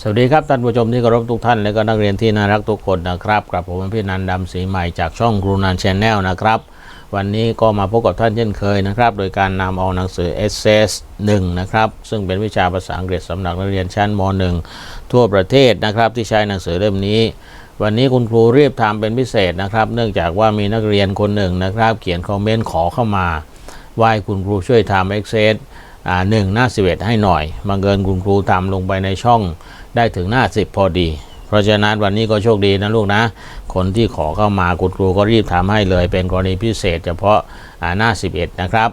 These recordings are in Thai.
สวัสดีครับท่านผู้ชมที่เคารพทุกท่านและก็นักเรียนที่น่ารักทุกคนนะครับกับผมพี่นันดำศรีใหม่จากช่องครูนันชแนลนะครับ วันนี้ก็มาพบกับท่านเช่นเคยนะครับ โดยการนำเอาหนังสือ SS 1นะครับ ซึ่งเป็นวิชาภาษาอังกฤษสำหรับนักเรียนชั้นม .1 ทั่วประเทศนะครับ ที่ใช้หนังสือเล่มนี้ วันนี้คุณครูเรียบทำเป็นพิเศษนะครับ เนื่องจากว่ามีนักเรียนคนหนึ่งนะครับ เขียนคอมเมนต์ขอเข้ามาว่าให้คุณครูช่วยทำ Access อ่าหนึ่งหน้า11ให้หน่อยบังเอิญคุณครูทำลงไปในช่อง ได้ถึงหน้า10พอดี เพราะฉะนั้นวันนี้ก็โชคดีนะลูกนะ คนที่ขอเข้ามาคุณครูก็รีบทำให้เลย เป็นกรณีพิเศษ เฉพาะาหน้า 11 นะครับ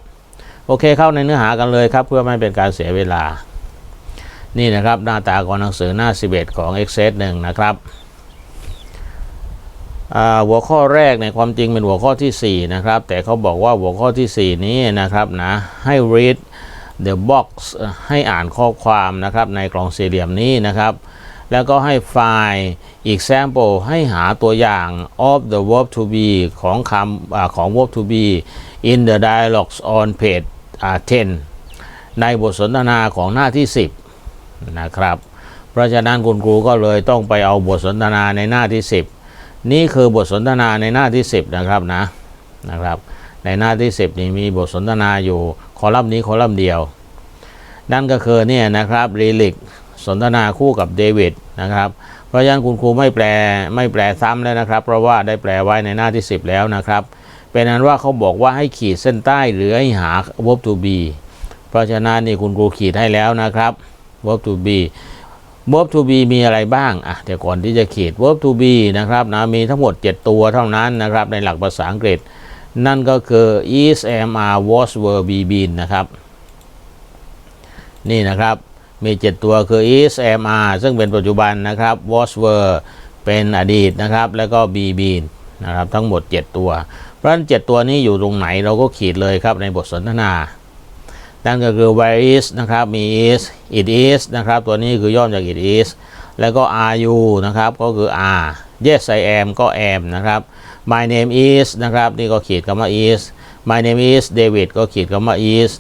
โอเคเข้าในเนื้อหากันเลยครับ เพื่อไม่เป็นการเสียเวลา นี่นะครับหน้าตาของหนังสือหน้า 11 ของ Access 1นะครับหัวข้อแรกในความจริงเป็นหัวข้อทีสี่4 นะครับ แต่เขาบอกว่าหัวข้อทีสี่4 นี้นะครับนะให้ read the box ให้อ่านข้อความนะครับในกล่องสี่เหลี่ยมนี้นะครับ แล้วก็ให้ find example ให้หาตัวอย่าง of the verb to be ของคำอของ verb to be in the dialogues on page 10 ในบทสนทนาของหน้าที่ 10 นะครับ เพราะฉะนั้นคุณครูก็เลยต้องไปเอาบทสนทนาในหน้าที่ 10 นี่คือบทสนทนาในหน้าที่ 10 นะครับนะนะครับในหน้าที่ 10 นี่มีบทสนทนาอยู่คอลัมน์นี้คอลัมน์เดียว นั่นก็คือเนี่ยนะครับรีลิกสนทนาคู่กับเดวิดนะครับ เพราะฉะนั้นคุณครูไม่แปลไม่แปลซ้ำแล้วนะครับ เพราะว่าได้แปลไว้ในหน้าที่ 10 แล้วนะครับ เป็นนั้นว่าเขาบอกว่าให้ขีดเส้นใต้หรือให้หา verb to be เพราะฉะนั้นนี่คุณครูขีดให้แล้วนะครับ verb to be verb to be มีอะไรบ้างอะแต่ก่อนที่จะขีด verb to be นะครับนะมีทั้งหมด 7 ตัวเท่านั้นนะครับในหลักภาษาอังกฤษ นั่นก็คือ is am are was were be been นะครับ นี่นะครับ มี 7 ตัวคือ is am are ซึ่งเป็นปัจจุบันนะครับ was were เป็นอดีตนะครับ แล้วก็ be been นะครับ ทั้งหมด 7 ตัว เพราะฉะนั้น 7 ตัวนี้อยู่ตรงไหนเราก็ขีดเลยครับในบทสนทนานั่นก็คือ where is นะครับ มี is it is นะครับ ตัวนี้คือย่อมจาก it is แล้วก็ are you นะครับ ก็คือ are yes I am ก็ am นะครับ my name is นะครับ นี่ก็ขีดคำว่า is my name is David ก็ขีดคำว่า is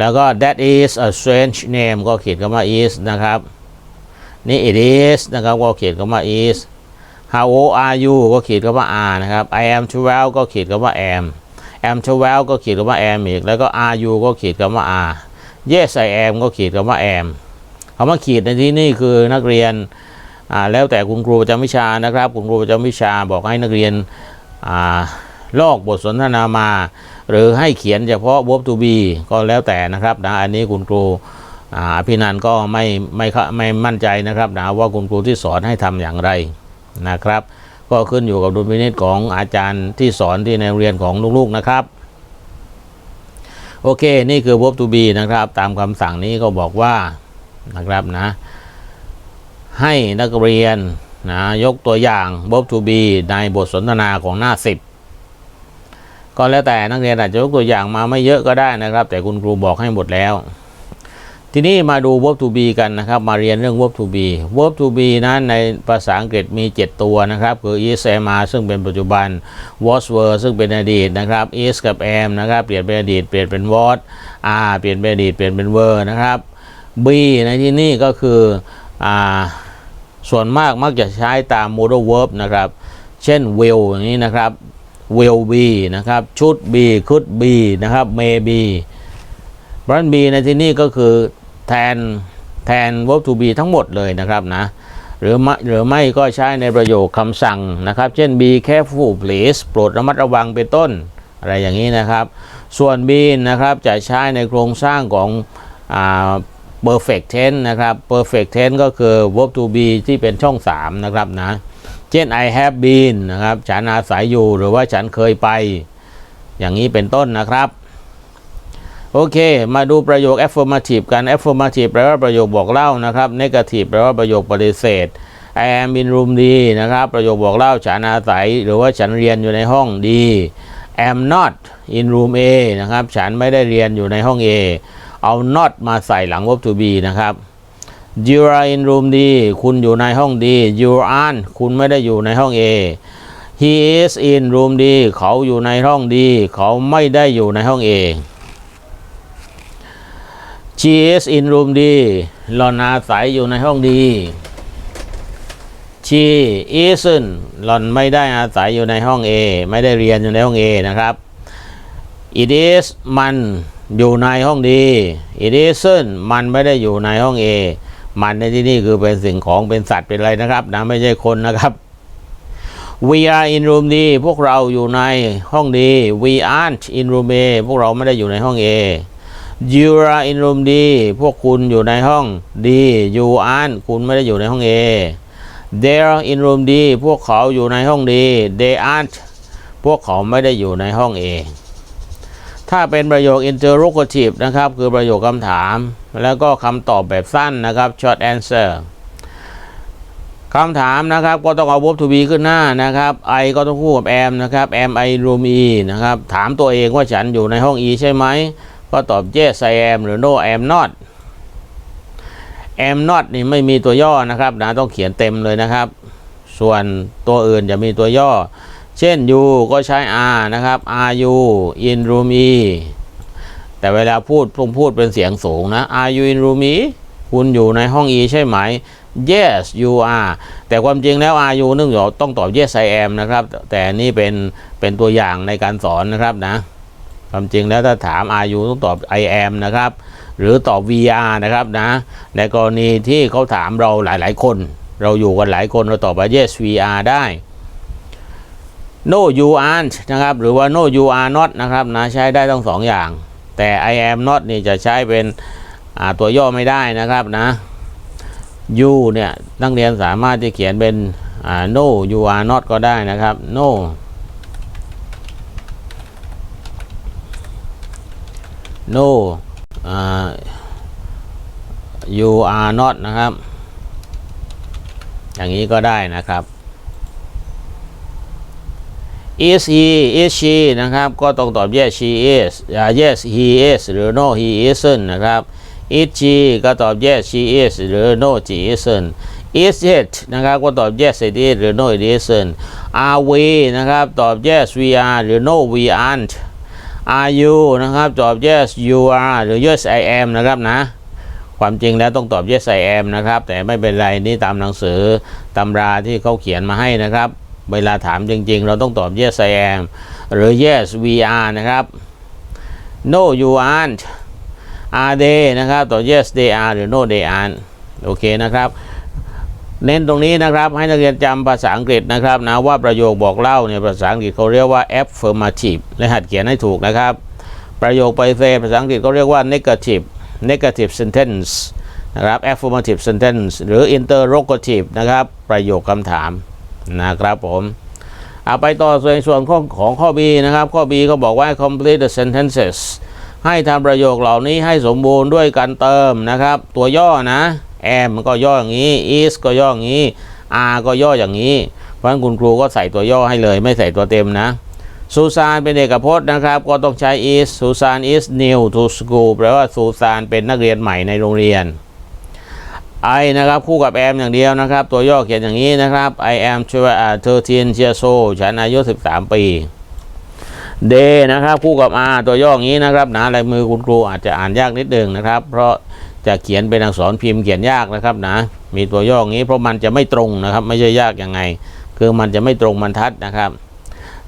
แล้วก็ that is a strange name ก็เขีดคำว่า is นะครับ นี่ it is นะครับ ก็เขีดคำว่า is how old are you ก็เขีดคำว่า are นะครับ I am 12 ก็เขีดคำว่า am am 12 ก็เขีดคำว่า am อีก แล้วก็ are you ก็เขีดคำว่า are yes I am ก็เขีดคำว่า am คำว่าขีดในที่นี่คือนักเรียนแล้วแต่คุณครูประจำวิชานะครับ คุณครูประจำวิชาบอกให้นักเรียนอ่า ลอกบทสนทนามา หรือให้เขียนเฉพาะ verb to be ก็แล้วแต่นะครับนะอันนี้คุณครูอ่าพี่นันก็ไม่ไม่ไม่มั่นใจนะครับนะว่าคุณครูที่สอนให้ทำอย่างไรนะครับ ก็ขึ้นอยู่กับดุลพินิจของอาจารย์ที่สอนที่ในเรียนของลูกๆนะครับ โอเค นี่คือ verb to be นะครับ ตามคำสั่งนี้ก็บอกว่านะครับนะ ให้นักเรียนนะยกตัวอย่าง verb to be ในบทสนทนาของหน้า 10 ก็แล้วแต่นักเรียนอาจจะยกตัวอย่างมาไม่เยอะก็ได้นะครับ แต่คุณครูบอกให้หมดแล้ว ทีนี้มาดู verb to be กันนะครับ มาเรียนเรื่อง verb to be verb to be นั้นในภาษาอังกฤษมี 7 ตัวนะครับ คือ is am are ซึ่งเป็นปัจจุบัน was were ซึ่งเป็นอดีตนะครับ is กับ am นะครับเปลี่ยนเป็นอดีตเปลี่ยนเป็น was are เปลี่ยนเป็นอดีตเปลี่ยนเป็น were นะครับ be ในที่นี่ก็คืออ่าส่วนมากมักจะใช้ตาม modal verb นะครับ เช่น will อย่างนี้นะครับ will be นะครับ should be could be นะครับ may be เพราะนั้น be ในที่นี้ก็คือแทนแทน verb to be ทั้งหมดเลยนะครับนะหรือไม่หรือไม่ก็ใช้ในประโยคคำสั่งนะครับ เช่น be careful please โปรดระมัดระวังเป็นต้น อะไรอย่างนี้นะครับ ส่วน be นะครับจะใช้ในโครงสร้างของอ่า perfect tense นะครับ perfect tense ก็คือ verb to be ที่เป็นช่อง 3 นะครับนะ เช่น I have been นะครับ ฉันอาศัยอยู่หรือว่าฉันเคยไป อย่างนี้เป็นต้นนะครับ โอเค มาดูประโยค affirmative กัน affirmative แปลว่าประโยคบอกเล่านะครับ negative แปลว่าประโยคปฏิเสธ I am in room D นะครับ ประโยคบอกเล่าฉันอาศัย หรือว่าฉันเรียนอยู่ในห้อง D am not in room A นะครับ ฉันไม่ได้เรียนอยู่ในห้อง A เอา not มาใส่หลัง verb to be นะครับ you are in room D คุณอยู่ในห้อง D you aren't คุณไม่ได้อยู่ในห้อง A he is in room D เขาอยู่ในห้อง D เขาไม่ได้อยู่ในห้อง A she is in room D หลอนอาศัยอยู่ในห้องดี she isn't หลอนไม่ได้อาศัยอยู่ในห้อง A ไม่ได้เรียนอยู่ในห้อง A นะครับ it is มันอยู่ในห้องดี it isn't มันไม่ได้อยู่ในห้อง A มันในที่นี่คือเป็นสิ่งของเป็นสัตว์เป็นอะไรนะครับนะไม่ใช่คนนะครับ we are in room D พวกเราอยู่ในห้องดี we aren't in room A พวกเราไม่ได้อยู่ในห้อง A you are in room D พวกคุณอยู่ในห้อง D you aren't คุณไม่ได้อยู่ในห้อง A they're in room D พวกเขาอยู่ในห้อง D they aren't พวกเขาไม่ได้อยู่ในห้อง A ถ้าเป็นประโยค interrogative นะครับ คือประโยคคำถาม แล้วก็คำตอบแบบสั้นนะครับ short answer คำถามนะครับ ก็ต้องเอา verb to be ขึ้นหน้านะครับ I ก็ต้องคู่กับ am นะครับ am I room E นะครับ ถามตัวเองว่าฉันอยู่ในห้อง E ใช่ไหม ก็ตอบ yes I am หรือ no I am not am not นี่ไม่มีตัวย่อนะครับนะต้องเขียนเต็มเลยนะครับ ส่วนตัวอื่นจะมีตัวย่อ เช่น you ก็ใช้ are นะครับ are you in room E แต่เวลาพูดต้องพูดเป็นเสียงสูงนะ are you in room E คุณอยู่ในห้อง E ใช่ไหม yes you are แต่ความจริงแล้ว are you นึกอยู่ต้องตอบ yes I am นะครับ แต่นี่เป็นเป็นตัวอย่างในการสอนนะครับนะ ความจริงแล้วถ้าถาม are you ต้องตอบ I am นะครับ หรือตอบ VR นะครับนะ ในกรณีที่เขาถามเราหลาย ๆ คน เราอยู่กันหลายคนเราตอบว่า yes VR ได้ no you aren't นะครับ หรือว่า no you are not นะครับนะใช้ได้ทั้งสองอย่าง แต่ I am not นี่จะใช้เป็นตัวย่อไม่ได้นะครับนะ you เนี่ยนักเรียนสามารถที่เขียนเป็น no you are not ก็ได้นะครับ no no อ่า you are not นะครับ อย่างนี้ก็ได้นะครับ is he is she นะครับ ก็ต้องตอบ yes she is อ่า yes he is หรือ no he isn't นะครับ is she ก็ตอบ yes she is หรือ no she isn't is it นะครับ ก็ตอบ yes it is หรือ no it isn't are we นะครับ ตอบ yes we are หรือ no we aren't are you นะครับ ตอบ yes you are หรือ yes I am นะครับนะ ความจริงแล้วต้องตอบ yes I am นะครับ แต่ไม่เป็นไร นี่ตามหนังสือตำราที่เขาเขียนมาให้นะครับ เวลาถามจริง ๆ เราต้องตอบ yes I am หรือ yes we are นะครับ no you aren't are they นะครับตอบ yes they are หรือ no they aren't โอเคนะครับ เน้นตรงนี้นะครับให้นักเรียนจำภาษาอังกฤษนะครับนะว่าประโยคบอกเล่าเนี่ยภาษาอังกฤษเขาเรียกว่า affirmative และหัดเขียนให้ถูกนะครับ ประโยคไปเซภาษาอังกฤษเขาเรียกว่า negative negative sentence นะครับ affirmative sentence หรือ interrogative นะครับ ประโยคคำถาม นะครับผมเอาไปต่อในส่วนของของข้อ B นะครับ ข้อ B ก็บอกว่า complete the sentences ให้ทำประโยคเหล่านี้ให้สมบูรณ์ด้วยการเติมนะครับ ตัวย่อนะ am ก็ย่ออย่างนี้ is ก็ย่ออย่างนี้ are ก็ย่ออย่างนี้ เพราะฉะนั้นคุณครูก็ใส่ตัวย่อให้เลย ไม่ใส่ตัวเต็มนะซูซานเป็นเอกพจน์นะครับ ก็ต้องใช้ is ซูซาน is new to school แปลว่าซูซานเป็นนักเรียนใหม่ในโรงเรียน I นะครับ คู่กับ am อย่างเดียวนะครับ ตัวย่อเขียนอย่างนี้นะครับ I am 13 years old ฉันอายุ 13 ปี day นะครับ คู่กับ r ตัวย่ออย่างนี้นะครับนะลายมือคุณครูอาจจะอ่านยากนิดหนึ่งนะครับ เพราะจะเขียนเป็นอักษรพิมพ์เขียนยากนะครับนะ มีตัวย่ออย่างนี้เพราะมันจะไม่ตรงนะครับ ไม่ใช่ยากยังไง คือมันจะไม่ตรงบรรทัดนะครับ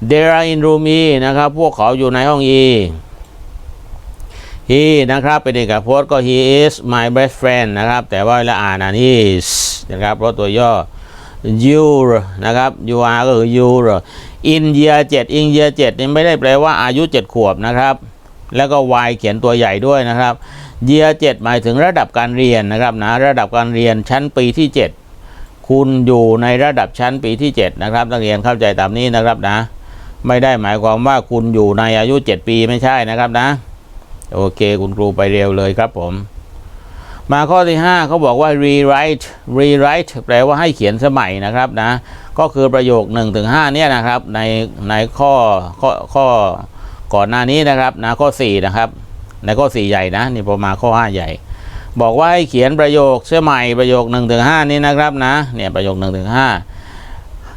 They are in room E นะครับ พวกเขาอยู่ในห้อง E he นะครับ เป็นเอกพจน์ก็ he is my best friend นะครับ แต่ว่าเวลาอ่านอ่าน his นะครับเพราะตัวย่อ you นะครับ you are ก็คือ you in year 7 in year 7นี่ไม่ได้แปลว่าอายุ 7 ขวบนะครับ แล้วก็ y เขียนตัวใหญ่ด้วยนะครับ year 7 หมายถึงระดับการเรียนนะครับนะระดับการเรียนชั้นปีที่ 7 คุณอยู่ในระดับชั้นปีที่ 7 นะครับนักเรียนเข้าใจตามนี้นะครับนะ ไม่ได้หมายความว่าคุณอยู่ในอายุ 7 ปีไม่ใช่นะครับนะ โอเค คุณครูไปเร็วเลยครับผม มาข้อที่ 5เขาบอกว่า rewrite rewrite แปลว่าให้เขียนสมัยนะครับนะ ก็คือประโยค1ถึง5เนี่ยนะครับ ในในข้อข้อข้อก่อนหน้านี้นะครับนะข้อ 4 นะครับ ในข้อ 4 ใหญ่นะ นี่พอมาข้อ 5 ใหญ่ บอกว่าให้เขียนประโยคสื้อใหม่ประโยค1ถึง5นี้นะครับนะเนี่ยประโยค1ถึง5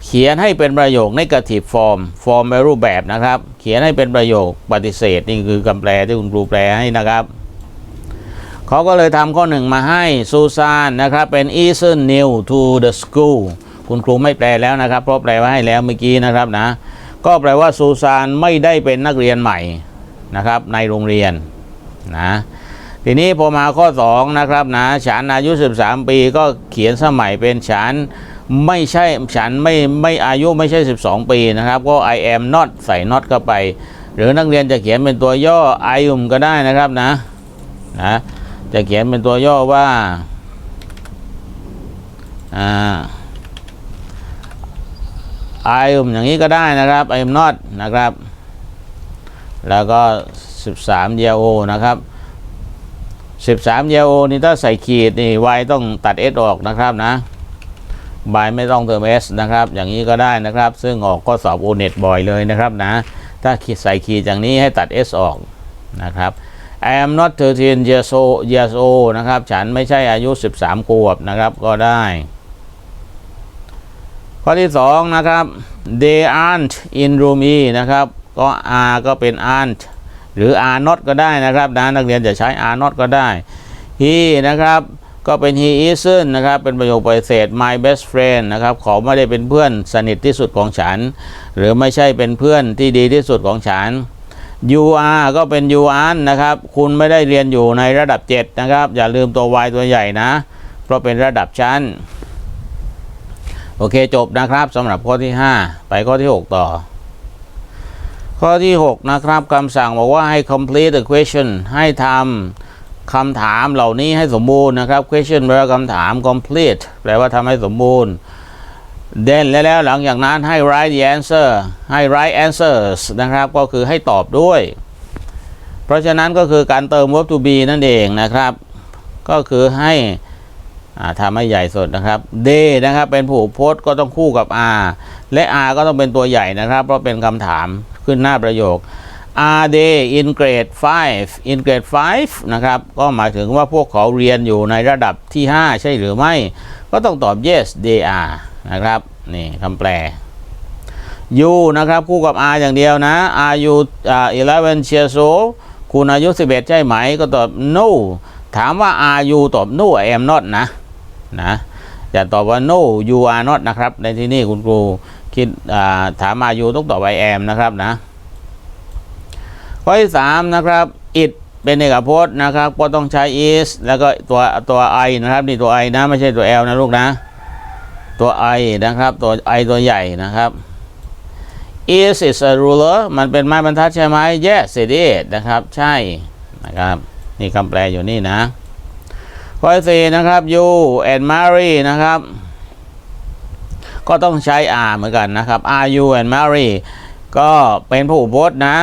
เขียนให้เป็นประโยค negative form form ในรูปแบบนะครับ เขียนให้เป็นประโยคปฏิเสธนี่คือคำแปลที่คุณครูแปลให้นะครับเขาก็เลยทำข้อหนึ่งมาให้ซูซานนะครับเป็น isn't new to the school คุณครูไม่แปลแล้วนะครับ เพราะแปลไว้ให้แล้วเมื่อกี้นะครับนะ ก็แปลว่าซูซานไม่ได้เป็นนักเรียนใหม่นะครับในโรงเรียนนะทีนี้พอมาข้อ2นะครับนะฉันอายุ 13 ปีก็เขียนสมัยเป็นฉัน ไม่ใช่ฉันไม่ไม่อายุไม่ใช่ 12 ปีนะครับ ก็ I am not ใส่ not เข้าไป หรือนักเรียนจะเขียนเป็นตัวย่อ I am ก็ได้นะครับนะนะจะเขียนเป็นตัวย่อว่าอ่า I am อย่างนี้ก็ได้นะครับ I am not นะครับ แล้วก็ 13 year old นะครับ13 year old นี่ถ้าใส่ขีดนี่ y ต้องตัด s ออกนะครับนะ y ไม่ต้องเติม s นะครับ อย่างนี้ก็ได้นะครับ ซึ่งออกข้อสอบ o n e t บ่อยเลยนะครับนะ ถ้าขีดใส่ขีดอย่างนี้ให้ตัด s ออกนะครับ I am not 13 years old years old นะครับ ฉันไม่ใช่อายุ 13ขวบนะครับก็ได้ ข้อที่ 2 นะครับ they aren't in room E นะครับ ก็ are ก็เป็น aren't หรือ are not ก็ได้นะครับนะนักเรียนจะใช้ are not ก็ได้ he นะครับ ก็เป็น he isn't นะครับ เป็นประโยคปฏิเสธ my best friend นะครับเขาไม่ได้เป็นเพื่อนสนิทที่สุดของฉัน หรือไม่ใช่เป็นเพื่อนที่ดีที่สุดของฉัน you are ก็เป็น you aren't นะครับ คุณไม่ได้เรียนอยู่ในระดับ 7 นะครับ อย่าลืมตัว y ตัวใหญ่นะ เพราะเป็นระดับชั้น โอเคจบนะครับสำหรับข้อที่ 5 ไปข้อที่ 6 ต่อ ข้อที่ 6 นะครับคำสั่งบอกว่าให้ complete the question ให้ทำ คำถามเหล่านี้ให้สมบูรณ์นะครับ question แปลว่าคำถาม complete แปลว่าทำให้สมบูรณ์ then แล้วแล้วหลังจากนั้นให้ write the answer ให้ write answers นะครับ ก็คือให้ตอบด้วย เพราะฉะนั้นก็คือการเติม verb to be นั่นเองนะครับ ก็คือให้ทำให้ใหญ่สุดนะครับ they นะครับเป็นผูกโพสต์ก็ต้องคู่กับ r และ r ก็ต้องเป็นตัวใหญ่นะครับ เพราะเป็นคำถามขึ้นหน้าประโยค are they in grade 5 in grade 5 นะครับ ก็หมายถึงว่าพวกเขาเรียนอยู่ในระดับที่ 5 ใช่หรือไม่ ก็ต้องตอบ yes they are นะครับ นี่คำแปล you นะครับ คู่กับ are อย่างเดียวนะ are you อ่า11 years old คุณอายุ 11 ใช่ไหม ก็ตอบ no ถามว่า are you ตอบ no I am not นะ นะอย่าตอบว่า no you are not นะครับ ในที่นี้คุณครูคิดถาม are you ต้องตอบ I am นะครับนะ ข้อที่สามนะครับ it เป็นเอกพจน์นะครับ ก็ต้องใช้ is แล้วก็ตัวตัว i นะครับนี่ตัว i นะไม่ใช่ตัว l นะลูกนะ ตัว i นะครับ ตัว i ตัวใหญ่นะครับ is is a ruler มันเป็นไม้บรรทัดใช่ไหม yes it is นะครับ ใช่นะครับนี่คำแปลอยู่นี่นะข้อที่สี่นะครับ you and Mary นะครับ ก็ต้องใช้ are เหมือนกันนะครับ are you and Mary ก็เป็นผู้พจน์นะ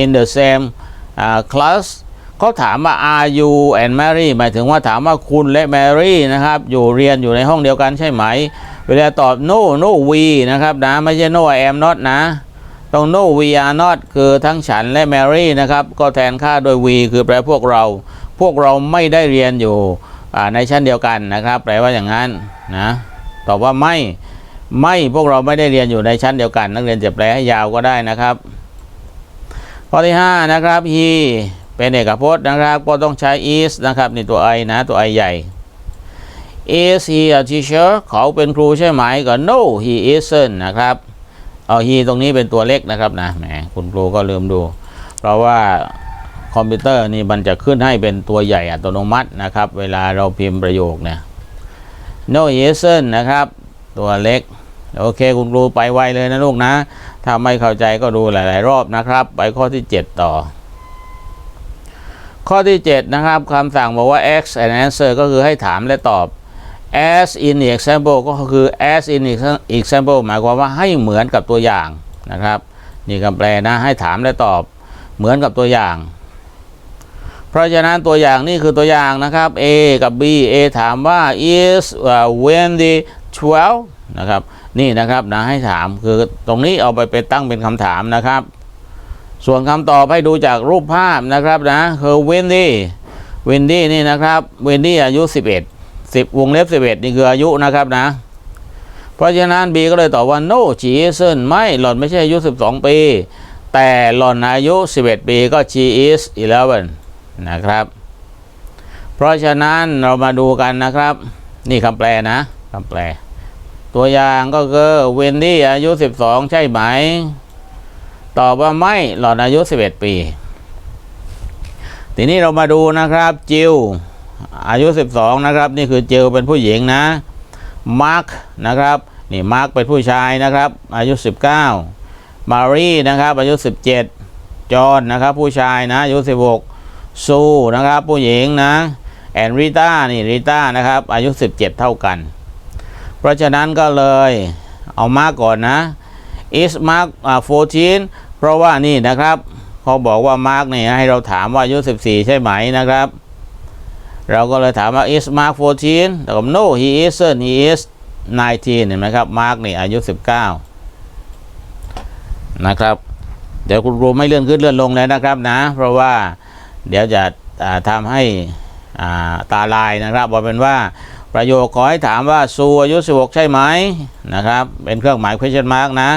in the same uh, class เขาถามว่า are you and Mary หมายถึงว่าถามว่าคุณและ Mary นะครับ อยู่เรียนอยู่ในห้องเดียวกันใช่ไหม เวลาตอบ no no we นะครับนะ ไม่ใช่ no I am not นะต้อง no we are not คือทั้งฉันและ Mary นะครับ ก็แทนค่าโดย we คือแปลพวกเรา พวกเราไม่ได้เรียนอยู่ในชั้นเดียวกันนะครับ แปลว่าอย่างนั้นนะ ตอบว่าไม่ ไม่พวกเราไม่ได้เรียนอยู่ในชั้นเดียวกัน นักเรียนจะแปลให้ยาวก็ได้นะครับข้อที่5นะครับ he เป็นเอกพจน์นะครับ ก็ต้องใช้ is นะครับนี่ตัว i นะตัว i ใหญ่ is he a teacher เขาเป็นครูใช่ไหมก็ no he isn't นะครับเอา he ตรงนี้เป็นตัวเล็กนะครับนะแหมคุณครูก็ลืมดู เพราะว่าคอมพิวเตอร์นี่มันจะขึ้นให้เป็นตัวใหญ่อัตโนมัตินะครับ เวลาเราพิมพ์ประโยคเนี่ย no he isn't นะครับ ตัวเล็ก โอเคคุณครูไปไวเลยนะลูกนะ ถ้าไม่เข้าใจก็ดูหลาย ๆ รอบนะครับ ไปข้อที่ 7 ต่อ ข้อที่ 7 นะครับคำสั่งบอกว่า ask and answer ก็คือให้ถามและตอบ as in example ก็คือ as in example หมายความว่าให้เหมือนกับตัวอย่างนะครับนี่คำแปลนะให้ถามและตอบเหมือนกับตัวอย่าง เพราะฉะนั้นตัวอย่างนี่คือตัวอย่างนะครับ A กับ B A ถามว่า is uh, when the 12นะครับ นี่นะครับนะให้ถามคือตรงนี้เอาไปเป็นตั้งเป็นคำถามนะครับ ส่วนคำตอบให้ดูจากรูปภาพนะครับนะคือ Wendy Wendy นี่นะครับ Wendy อายุ 11 10 วงเล็บ 11 นี่คืออายุนะครับนะ เพราะฉะนั้น B ก็เลยตอบว่า no she isn't ไม่หล่อนไม่ใช่อายุ 12 ปี แต่หล่อนอายุ 11 ปีก็ she is 11 นะครับ เพราะฉะนั้นเรามาดูกันนะครับ นี่คำแปลนะคำแปล ตัวอย่างก็คือเวนดี้อายุ 12 ใช่ไหม ตอบว่าไม่หล่อนอายุ 11 ปี ทีนี้เรามาดูนะครับจิวอายุ 12 นะครับ นี่คือจิวเป็นผู้หญิงนะมาร์คนะครับนี่มาร์คเป็นผู้ชายนะครับ อายุ 19 มารีนะครับ อายุ 17 จอห์นนะครับ ผู้ชายนะอายุ 16 ซูนะครับ ผู้หญิงนะแอนริต้านี่ริต้านะครับ อายุ 17 เท่ากัน เพราะฉะนั้นก็เลยเอามาร์กก่อนนะ is mark อ่า14 เพราะว่านี่นะครับเขาบอกว่ามาร์กเนี่ยให้เราถามว่าอายุ 14 ใช่ไหมนะครับ เราก็เลยถามว่า is mark 14แต่ก็ no he isn't he is 19 เห็นไหมครับมาร์กนี่อายุ 19 นะครับเดี๋ยวคุณครูไม่เลื่อนขึ้นเลื่อนลงเลยนะครับนะ เพราะว่าเดี๋ยวจะทำให้ตาลายนะครับบอกเป็นว่า ประโยคขอให้ถามว่าซูอายุ16 ใช่ไหมนะครับ เป็นเครื่องหมาย question mark นะ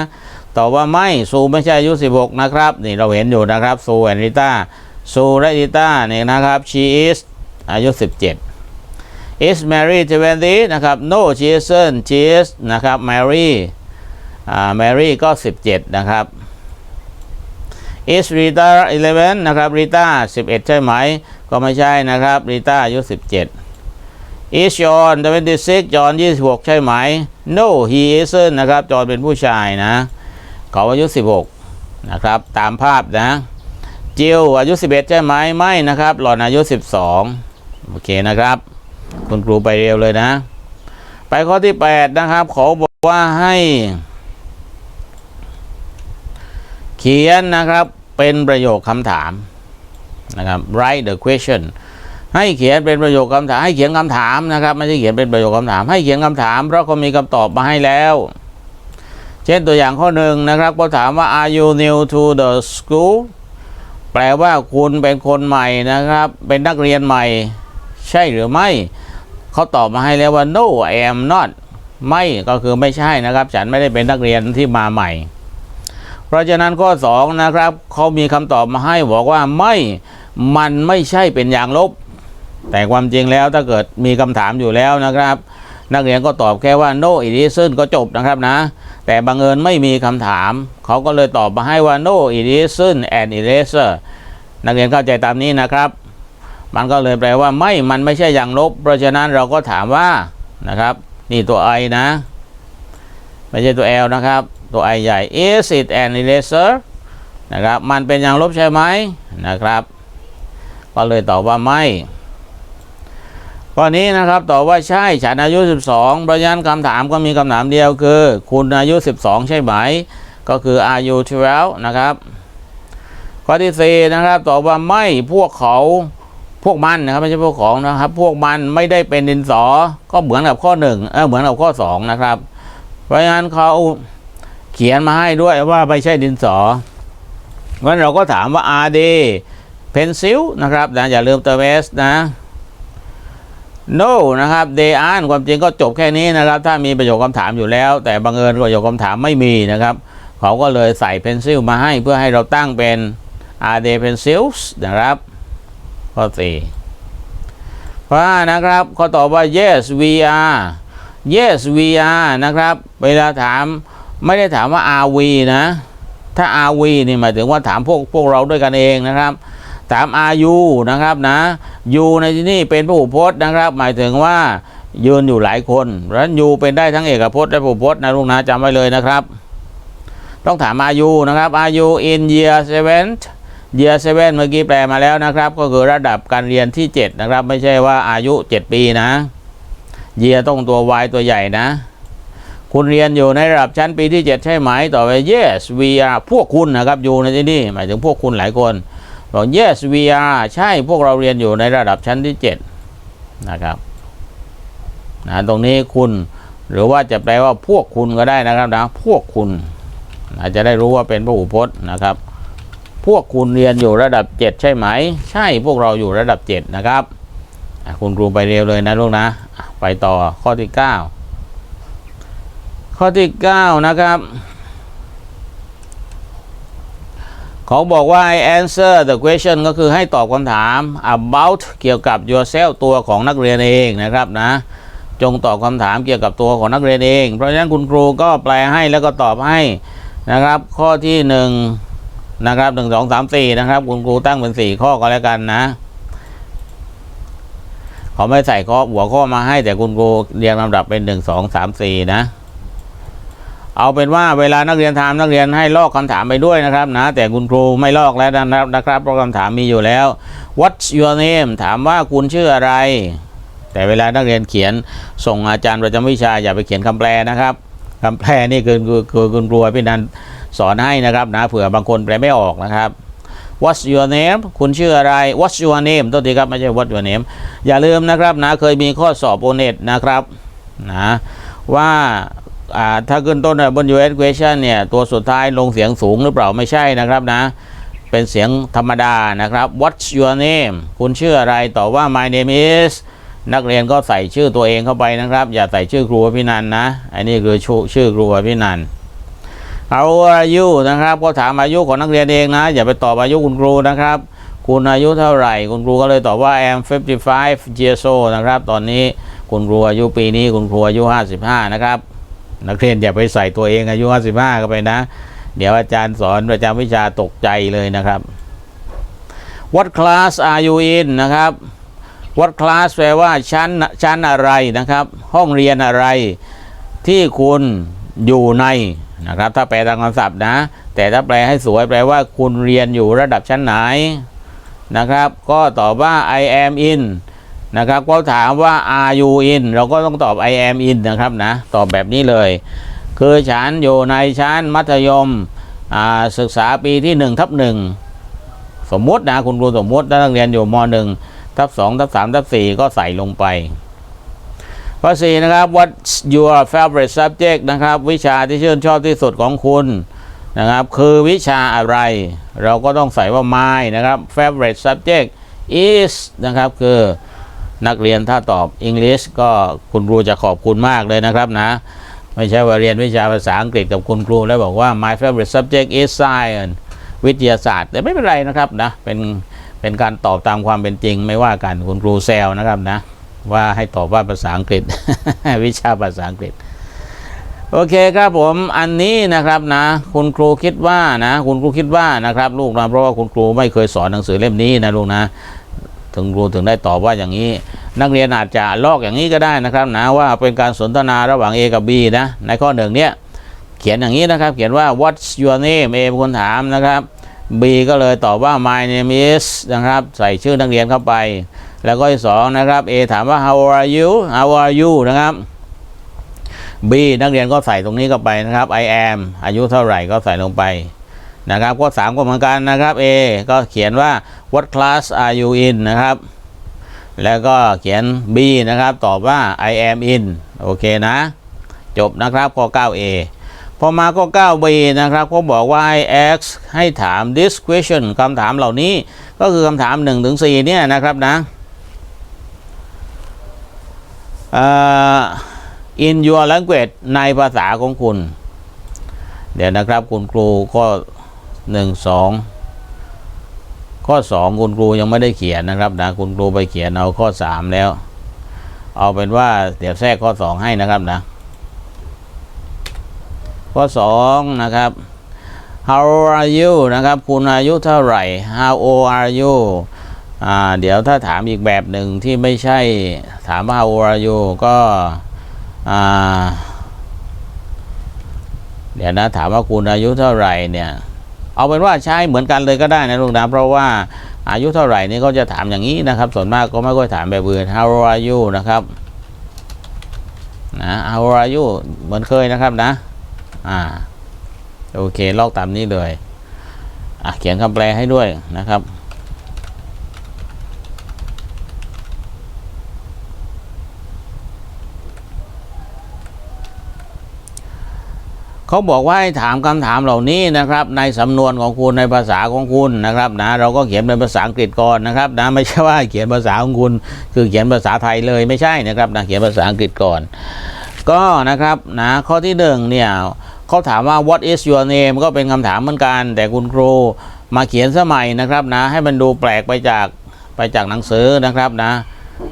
ตอบว่าไม่ซูไม่ใช่อายุ16 นะครับ นี่เราเห็นอยู่นะครับซูแอนริต้าซูและริต้าเนี่ยนะครับ she is อายุ 17 is married 20นะครับ no she isn't she is นะครับ Mary อ่า Mary ก็ 17 นะครับ is Rita 11 นะครับ Rita 11 ใช่ไหม ก็ไม่ใช่นะครับ Rita อายุ 17 is John 26 John 26 ใช่ไหม no he isn't นะครับจอห์นเป็นผู้ชายนะเขาอายุ 16 นะครับ ตามภาพนะจิลอายุ 11 ใช่ไหมไม่นะครับ หล่อนอายุ 12 โอเคนะครับ คุณครูไปเร็วเลยนะ ไปข้อที่ 8 นะครับ เขาบอกว่าให้ เขียนนะครับเป็นประโยคคำถามนะครับ write the question ให้เขียนเป็นประโยคคำถามให้เขียนคำถามนะครับไม่ใช่เขียนเป็นประโยคคำถาม ให้เขียนคำถาม เพราะเขามีคำตอบมาให้แล้ว เช่นตัวอย่างข้อหนึ่งนะครับเขาถามว่า are you new to the school แปลว่าคุณเป็นคนใหม่นะครับ เป็นนักเรียนใหม่ ใช่หรือไม่เขาตอบมาให้แล้วว่า no I am not ไม่ก็คือไม่ใช่นะครับ ฉันไม่ได้เป็นนักเรียนที่มาใหม่ เพราะฉะนั้นข้อ 2 นะครับเขามีคำตอบมาให้บอกว่าไม่มันไม่ใช่เป็นอย่างลบ แต่ความจริงแล้วถ้าเกิดมีคำถามอยู่แล้วนะครับ นักเรียนก็ตอบแค่ว่า no it isn't ก็จบนะครับนะ แต่บังเอิญไม่มีคำถาม เขาก็เลยตอบมาให้ว่า no it isn't an eraser นักเรียนเข้าใจตามนี้นะครับ มันก็เลยแปลว่าไม่ มันไม่ใช่อย่างลบ เพราะฉะนั้นเราก็ถามว่านะครับ นี่ตัว i นะ ไม่ใช่ตัว l นะครับ ตัว i ใหญ่ is it an eraser นะครับ มันเป็นอย่างลบใช่ไหมนะครับ ก็เลยตอบว่าไม่ ข้อนี้นะครับตอบว่าใช่ฉันอายุ 12 เพราะฉะนั้นคำถามก็มีคำถามเดียวคือ คุณอายุ 12 ใช่ไหม ก็คือ are you 12นะครับ ข้อที่สี่นะครับตอบว่าไม่พวกเขาพวกมันนะครับไม่ใช่พวกของนะครับ พวกมันไม่ได้เป็นดินสอก็เหมือนกับข้อหนึ่งเออเหมือนกับข้อสองนะครับ เพราะฉะนั้นเขาเขียนมาให้ด้วยว่าไม่ใช่ดินสอเพราะนั้นเราก็ถามว่า are they pencil นะครับนะอย่าลืมเติม s นะ no นะครับ they aren't ความจริงก็จบแค่นี้นะครับ ถ้ามีประโยคคำถามอยู่แล้ว แต่บังเอิญประโยคคำถามไม่มีนะครับ เขาก็เลยใส่ pencil มาให้เพื่อให้เราตั้งเป็น are they pencils นะครับ ข้อสี่ข้อห้านะครับเขาตอบว่า yes we are yes we are นะครับ เวลาถามไม่ได้ถามว่า are we นะ ถ้า are we นี่หมายถึงว่าถามพวกพวกเราด้วยกันเองนะครับ ถาม are you นะครับนะ you ในที่นี้เป็นพหูพจน์นะครับ หมายถึงว่ายืนอยู่หลายคนเพราะฉะนั้น you เป็นได้ทั้งเอกพจน์และพหูพจน์นะลูกนะจำไว้เลยนะครับ ต้องถาม are you นะครับ are you in year seven year seven เมื่อกี้แปลมาแล้วนะครับ ก็คือระดับการเรียนที่ 7 นะครับ ไม่ใช่ว่าอายุ 7 ปีนะ year ต้องตัว y ตัวใหญ่นะ คุณเรียนอยู่ในระดับชั้นปีที่ 7 ใช่ไหมต่อไป yes we are พวกคุณนะครับอยู่ในที่นี่หมายถึงพวกคุณหลายคน บอก yes we are ใช่พวกเราเรียนอยู่ในระดับชั้นที่ 7 นะครับนะตรงนี้คุณหรือว่าจะแปลว่าพวกคุณก็ได้นะครับนะพวกคุณอาจจะได้รู้ว่าเป็นพหูพจน์นะครับ พวกคุณเรียนอยู่ระดับ 7 ใช่ไหม ใช่พวกเราอยู่ระดับ 7 นะครับคุณครูไปเร็วเลยนะลูกนะอะไปต่อข้อที่ 9 ข้อที่ 9 นะครับ เขาบอกว่า I answer the question ก็คือให้ตอบคำถาม about เกี่ยวกับ yourself ตัวของนักเรียนเองนะครับนะจงตอบคำถามเกี่ยวกับตัวของนักเรียนเอง เพราะฉะนั้นคุณครูก็แปลให้แล้วก็ตอบให้นะครับ ข้อที่หนึ่งนะครับหนึ่งสองสามสี่นะครับคุณครูตั้งเป็นสี่ข้อก็แล้วกันนะเขาไม่ใส่ข้อหัวข้อมาให้แต่คุณครูเรียงลำดับเป็นหนึ่งสองสามสี่นะ เอาเป็นว่าเวลานักเรียนถามนักเรียนให้ลอกคำถามไปด้วยนะครับนะแต่คุณครูไม่ลอกแล้วนะครับนะครับเพราะคำถามมีอยู่แล้ว What's your name ถามว่าคุณชื่ออะไร แต่เวลานักเรียนเขียนส่งอาจารย์ประจำวิชาอย่าไปเขียนคำแปลนะครับคำแปลนี่คือคือคือคุณครูพี่นันสอนให้นะครับนะเผื่อบางคนแปลไม่ออกนะครับ What's your name คุณชื่ออะไร What's your name ตัวทีครับไม่ใช่ What's your name อย่าลืมนะครับนะเคยมีข้อสอบโอเน็ตนะครับนะว่า ถ้าขึ้นต้นด้วยบน US question เนี่ยตัวสุดท้ายลงเสียงสูงหรือเปล่าไม่ใช่นะครับนะ เป็นเสียงธรรมดานะครับ What's your name คุณชื่ออะไรตอบว่า My name is นักเรียนก็ใส่ชื่อตัวเองเข้าไปนะครับ อย่าใส่ชื่อครูพี่นันนะอันนี้คือชื่อชื่อครูพี่นัน How are you นะครับก็ถามอายุของนักเรียนเองนะ อย่าไปตอบอายุคุณครูนะครับ คุณอายุเท่าไหร่ คุณครูก็เลยตอบว่า I am 55 years old นะครับ ตอนนี้คุณครูอายุปีนี้คุณครูอายุ 55 นะครับ นักเรียนอย่าไปใส่ตัวเองอายุ55เข้าก็ไปนะ เดี๋ยวอาจารย์สอนประจำวิชาตกใจเลยนะครับ What class are you in นะครับ What class แปลว่าชั้นชั้นอะไรนะครับ ห้องเรียนอะไรที่คุณอยู่ในนะครับ ถ้าแปลตามคำศัพท์นะ แต่ถ้าแปลให้สวยแปลว่าคุณเรียนอยู่ระดับชั้นไหนนะครับ ก็ตอบว่า I am in นะครับก็ถามว่า are you in เราก็ต้องตอบ I am in นะครับนะ ตอบแบบนี้เลย คือฉันอยู่ในชั้นมัธยมศึกษาปีที่ 1ทับหนึ่งสมมตินะคุณครูสมมติถ้านักเรียนอยู่มหนึ่งทับสองทับสามทับสี่ก็ใส่ลงไปข้อสี่นะครับ what's your favorite subject นะครับ วิชาที่ชื่นชอบที่สุดของคุณนะครับ คือวิชาอะไร เราก็ต้องใส่ว่า my นะครับ favorite subject is นะครับคือ นักเรียนถ้าตอบ English ก็คุณครูจะขอบคุณมากเลยนะครับนะ ไม่ใช่ว่าเรียนวิชาภาษาอังกฤษกับคุณครูแล้วบอกว่า my favorite subject is science วิทยาศาสตร์ แต่ไม่เป็นไรนะครับนะเป็นเป็นการตอบตามความเป็นจริง ไม่ว่ากันคุณครูแซวนะครับนะ ว่าให้ตอบว่าภาษาอังกฤษ วิชาภาษาอังกฤษโอเคครับผมอันนี้นะครับนะ คุณครูคิดว่านะ คุณครูคิดว่านะครับ ลูกนะเพราะว่าคุณครูไม่เคยสอนหนังสือเล่มนี้นะลูกนะ ถึงครูถึงได้ตอบว่าอย่างนี้ นักเรียนอาจจะลอกอย่างนี้ก็ได้นะครับนะว่าเป็นการสนทนาระหว่าง A กับ B นะในข้อหนึ่งเนี้ยเขียนอย่างนี้นะครับ เขียนว่า what's your name A เป็นคนถามนะครับ B ก็เลยตอบว่า my name is นะครับ ใส่ชื่อนักเรียนเข้าไป แล้วก็ที่สองนะครับ A ถามว่า how are you how are you นะครับ B นักเรียนก็ใส่ตรงนี้เข้าไปนะครับ I am อายุเท่าไหร่ก็ใส่ลงไปนะครับข้อสามก็เหมือนกันนะครับ A ก็เขียนว่า what class are you in นะครับ แล้วก็เขียน B นะครับ ตอบว่า I am in โอเคนะ จบนะครับข้อ 9A พอมาข้อ 9B นะครับเขาบอกว่า I ask ให้ถาม this question คำถามเหล่านี้ก็คือคำถาม 1 ถึง 4 เนี่ยนะครับนะเอ่อ in your language ในภาษาของคุณ เดี๋ยวนะครับคุณครูข้อ1 2 ข้อ 2 คุณครูยังไม่ได้เขียนนะครับนะคุณครูไปเขียนเอาข้อ 3 แล้ว เอาเป็นว่าเดี๋ยวแทรกข้อ 2 ให้นะครับนะ ข้อ 2 นะครับ how are you นะครับ คุณอายุเท่าไหร่ how old are you อ่าเดี๋ยวถ้าถามอีกแบบหนึ่งที่ไม่ใช่ถามว่า how old are you ก็อ่าเดี๋ยวนะถามว่าคุณอายุเท่าไหร่เนี่ย เอาเป็นว่าใช้เหมือนกันเลยก็ได้นะลุงนะเพราะว่าอายุเท่าไหร่นี่เขาจะถามอย่างนี้นะครับ ส่วนมากก็ไม่ค่อยถามแบบอื่น how are you นะครับนะ how are you เหมือนเคยนะครับนะอ่าโอเคลอกตามนี้เลยอะเขียนคำแปลให้ด้วยนะครับ เขาบอกว่าให้ถามคำถามเหล่านี้นะครับ ในสำนวนของคุณในภาษาของคุณนะครับนะเราก็เขียนเป็นภาษาอังกฤษก่อนนะครับนะไม่ใช่ว่าเขียนภาษาของคุณคือเขียนภาษาไทยเลยไม่ใช่นะครับนะเขียนภาษาอังกฤษก่อน ก็นะครับนะข้อที่หนึ่งเนี่ยเขาถามว่า what is your name ก็เป็นคำถามเหมือนกัน แต่คุณครูมาเขียนสมัยนะครับนะให้มันดูแปลกไปจากไปจากหนังสือนะครับนะ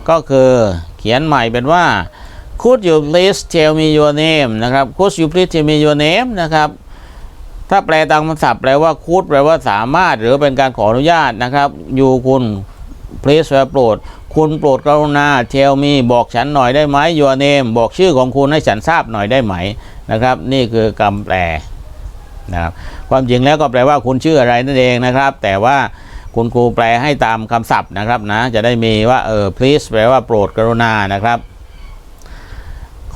ก็คือเขียนใหม่เป็นว่า could you please tell me your name นะครับ could you please tell me your name นะครับถ้าแปลตามคำศัพท์แปลว่า could แปลว่าสามารถ หรือเป็นการขออนุญาตนะครับ you คุณ please แปลโปรด คุณโปรดกรุณา tell me บอกฉันหน่อยได้ไหม your name บอกชื่อของคุณให้ฉันทราบหน่อยได้ไหมนะครับ นี่คือคำแปลนะครับความจริงแล้วก็แปลว่าคุณชื่ออะไรนั่นเองนะครับ แต่ว่าคุณครูแปลให้ตามคำศัพท์นะครับนะจะได้มีว่าเออ please แปลว่าโปรดกรุณานะครับ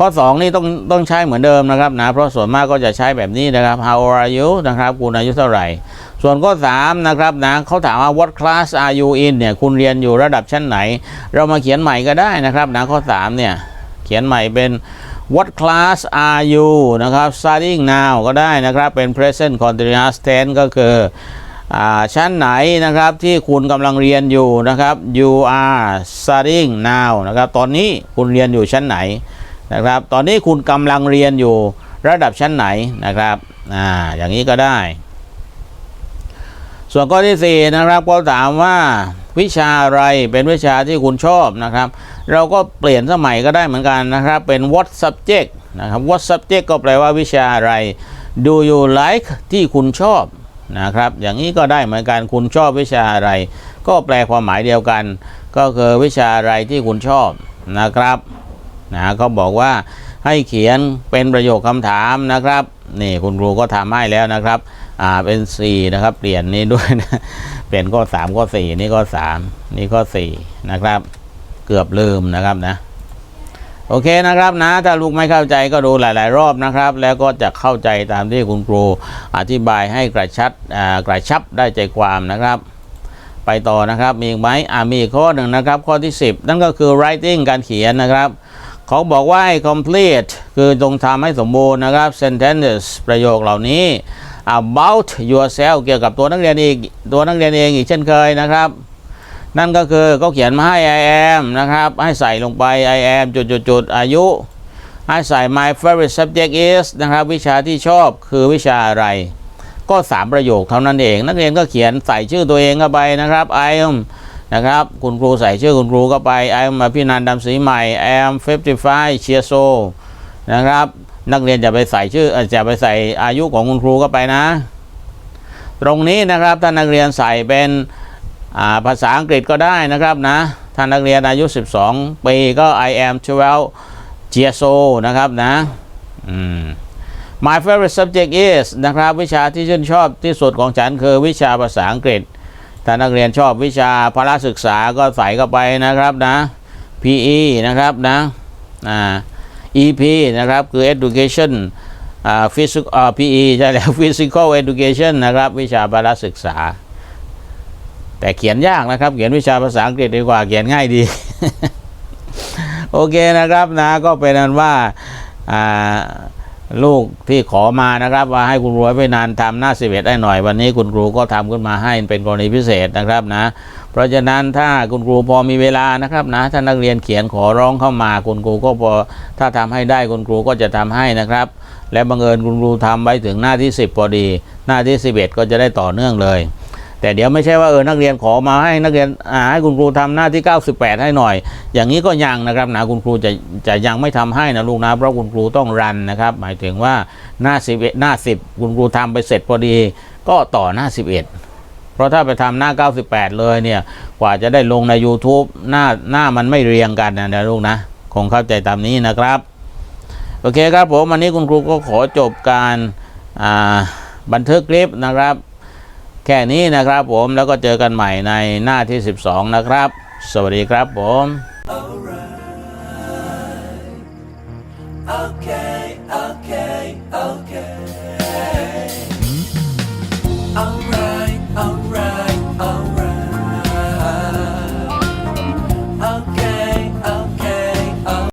ข้อ 2 นี่ต้องต้องใช้เหมือนเดิมนะครับนะเพราะส่วนมากก็จะใช้แบบนี้นะครับ how old are you นะครับคุณอายุเท่าไหร่ ส่วนข้อ 3 นะครับนะเขาถามว่า what class are you in เนี่ยคุณเรียนอยู่ระดับชั้นไหน เรามาเขียนใหม่ก็ได้นะครับนะข้อ 3 เนี่ยเขียนใหม่เป็น what class are you นะครับ studying now ก็ได้นะครับเป็น present continuous tense ก็คืออ่าชั้นไหนนะครับที่คุณกำลังเรียนอยู่นะครับ you are studying now นะครับตอนนี้คุณเรียนอยู่ชั้นไหน นะครับ ตอนนี้คุณกำลังเรียนอยู่ระดับชั้นไหนนะครับอ่าอย่างนี้ก็ได้ ส่วนข้อที่4นะครับก็ถามว่าวิชาอะไรเป็นวิชาที่คุณชอบนะครับ เราก็เปลี่ยนสมัยก็ได้เหมือนกันนะครับ เป็น what subject นะครับ what subject ก็แปลว่าวิชาอะไร do you like ที่คุณชอบนะครับ อย่างนี้ก็ได้เหมือนกันคุณชอบวิชาอะไร ก็แปลความหมายเดียวกัน ก็คือวิชาอะไรที่คุณชอบนะครับ นะเขาบอกว่าให้เขียนเป็นประโยคคำถามนะครับนี่คุณครูก็ทำให้แล้วนะครับอ่าเป็น 4 นะครับ เปลี่ยนนี้ด้วยนะเปลี่ยนข้อ3ข้อ4นี่ข้อ3นี่ข้อ4นะครับ เกือบลืมนะครับนะโอเคนะครับนะถ้าลูกไม่เข้าใจก็ดูหลาย ๆ รอบนะครับ แล้วก็จะเข้าใจตามที่คุณครูอธิบายให้กระชัดกระชับได้ใจความนะครับ ไปต่อนะครับมีอีกไหมอ่ามีข้อหนึ่งนะครับ ข้อที่ 10 นั่นก็คือ writing การเขียนนะครับ เขาบอกว่าให้ complete คือจงทำให้สมบูรณ์นะครับ sentences ประโยคเหล่านี้ about yourself เกี่ยวกับตัวนักเรียนอีกตัวนักเรียนเองอีกเช่นเคยนะครับ นั่นก็คือเขาเขียนมาให้ I am นะครับ ให้ใส่ลงไป I am จุดจุดจุดอายุ ให้ใส่ my favorite subject is นะครับ วิชาที่ชอบคือวิชาอะไร ก็ 3 ประโยคเท่านั้นเอง นักเรียนก็เขียนใส่ชื่อตัวเองเข้าไปนะครับ I am นะครับ คุณครูใส่ชื่อคุณครูเข้าไป I'm พี่นันดำศรีใหม่ I am 55 years old นะครับ นักเรียนจะไปใส่ชื่อจะไปใส่อายุของคุณครูเข้าไปนะ ตรงนี้นะครับถ้านักเรียนใส่เป็นาภาษาอังกฤษก็ได้นะครับนะถ้านักเรียนอายุ 12 ปีก็ I am 12 years old นะครับนะอืม My favorite subject is นะครับ วิชาที่ชื่นชอบที่สุดของฉันคือวิชาภาษาอังกฤษ ถ้านักเรียนชอบวิชาพละศึกษาก็ใส่เข้าไปนะครับนะ PE นะครับนะอ่า EP นะครับคือ education อ่า physical อ่า PE ใช่แล้ว physical education นะครับ วิชาพละศึกษา แต่เขียนยากนะครับ เขียนวิชาภาษาอังกฤษดีกว่าเขียนง่ายดี โอเคนะครับนะก็เป็นนั้นว่าอ่า ลูกที่ขอมานะครับ ว่าให้คุณครูไว้นานทำหน้าสิบเอ็ดได้หน่อย วันนี้คุณครูก็ทำขึ้นมาให้เป็นกรณีพิเศษนะครับนะ เพราะฉะนั้นถ้าคุณครูพอมีเวลานะครับนะถ้านักเรียนเขียนขอร้องเข้ามาคุณครูก็พอถ้าทำให้ได้คุณครูก็จะทำให้นะครับ และบังเอิญคุณครูทำไว้ถึงหน้าที่ 10 พอดี หน้าที่ 11 ก็จะได้ต่อเนื่องเลย แต่เดี๋ยวไม่ใช่ว่าเออนักเรียนขอมาให้นักเรียนอ่าให้คุณครูทำหน้าที่ 98 ให้หน่อย อย่างนี้ก็ยังนะครับนะคุณครูจะจะยังไม่ทำให้นะลูกนะเพราะคุณครูต้องรันนะครับ หมายถึงว่าหน้า11หน้า 10 คุณครูทำไปเสร็จพอดี ก็ต่อหน้า 11เพราะถ้าไปทำหน้า 98 เลยเนี่ย กว่าจะได้ลงใน YouTube หน้าหน้ามันไม่เรียงกันนะนะลูกนะ คงเข้าใจตามนี้นะครับ โอเคครับผมวันนี้คุณครูก็ขอจบการบันทึกคลิปนะครับ แค่นี้นะครับผมแล้วก็เจอกันใหม่ในหน้าที่ 12 นะครับ สวัสดีครับผม Okay.